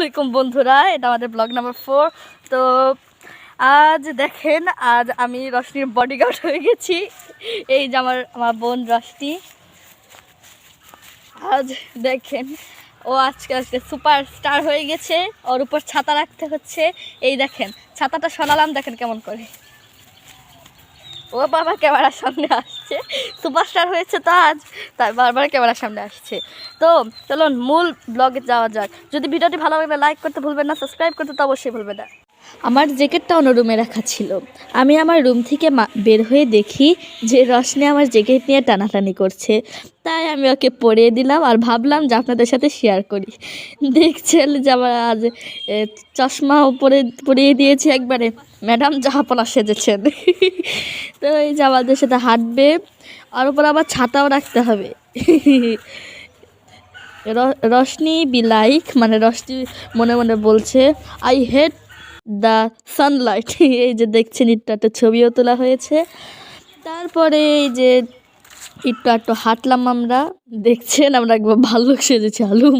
আলাইকুম বন্ধুরা, এটা আমাদের ব্লগ নাম্বার ফোর তো আজ দেখেন, আজ আমি রশ্মির বডিগার্ড হয়ে গেছি। এই যে আমার আমার বোন রশ্মি। আজ দেখেন, ও আজকে আজকে সুপার স্টার হয়ে গেছে। ওর উপর ছাতা রাখতে হচ্ছে। এই দেখেন, ছাতাটা সরালাম, দেখেন কেমন করে। ও বাবা ক্যামেরার সামনে আসছে। সুপারস্টার হয়েছে তো আজ। তার বারবার ক্যামেরার সামনে আসছে। তো চলুন, মূল ব্লগে যাওয়া যাক। যদি ভিডিওটি ভালো লাগলে লাইক করতে ভুলবেন না সাবস্ক্রাইব করতে তো অবশ্যই ভুলবেন না। আমার জ্যাকেটটা অন্য রুমে রাখা ছিল। আমি আমার রুম থেকে বের হয়ে দেখি যে রশনি আমার জ্যাকেট নিয়ে টানাটানি করছে। তাই আমি ওকে পরিয়ে দিলাম আর ভাবলাম যে আপনাদের সাথে শেয়ার করি। দেখছেন যে আমার আজ চশমা উপরে পরিয়ে দিয়েছি একবারে। ম্যাডাম জাহাপনা সেজেছেন। তো এই যে আমাদের সাথে হাঁটবে, আর উপর আবার ছাতাও রাখতে হবে। রশনি বি লাইক মানে রশনি মনে মনে বলছে আই হেট দ্য সানলাইট এই যে দেখছেন একটা ছবিও তোলা হয়েছে। তারপরে এই যে একটু একটু হাঁটলাম আমরা দেখছেন আমরা একবার ভালো সেজেছি আলুম।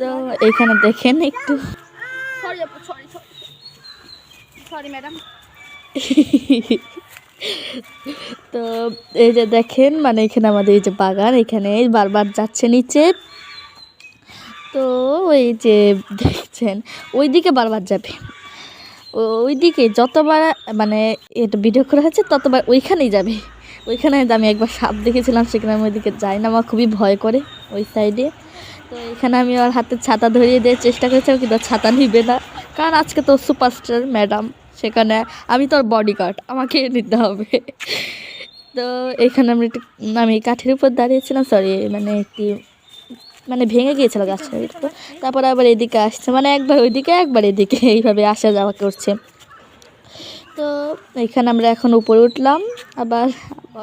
তো এখানে দেখেন একটু। Sorry sorry sorry sorry madam তো এই যে দেখেন মানে এখানে আমাদের এই যে বাগান এখানে বারবার যাচ্ছে নিচে। তো ওই যে দেখছেন ওই দিকে বারবার যাবে। ও- ওইদিকে যতবার মানে এটা ভিডিও করা হচ্ছে ততবার ওইখানেই যাবে। ওইখানে আমি একবার সাপ দেখেছিলাম, সেখানে আমি ওইদিকে যাই না, আমার খুবই ভয় করে ওই সাইডে তো এখানে আমি ওর হাতে ছাতা ধরিয়ে দেওয়ার চেষ্টা করেছিলাম কিন্তু ছাতা নিবে না। কারণ আজকে তো সুপারস্টার ম্যাডাম সেখানে আমি তোর বডিগার্ড আমাকে নিতে হবে। তো এখানে আমি একটু, আমি কাঠের উপর দাঁড়িয়েছিলাম সরি মানে একটি মানে ভেঙে গিয়েছিল গাছটা একটু তারপর আবার এদিকে আসছে মানে একবার ওইদিকে, একবার এদিকে, এইভাবে আসা যাওয়া করছে। তো এখানে আমরা এখন উপরে উঠলাম, আবার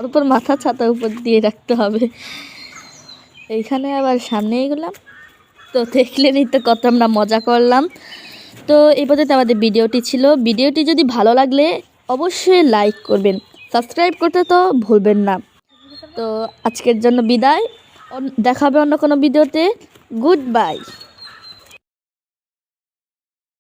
উপর মাথা ছাতা উপর দিয়ে রাখতে হবে। এইখানে আবার সামনে এগোলাম তো দেখলেনই তো কত আমরা মজা করলাম। তো এই পর্যন্ত আমাদের ভিডিওটি ছিল। ভিডিওটি যদি ভালো লাগলে অবশ্যই লাইক করবেন, সাবস্ক্রাইব করতে তো ভুলবেন না। তো আজকের জন্য বিদায়। অন- দেখা হবে অন্য কোনো ভিডিওতে। Good bye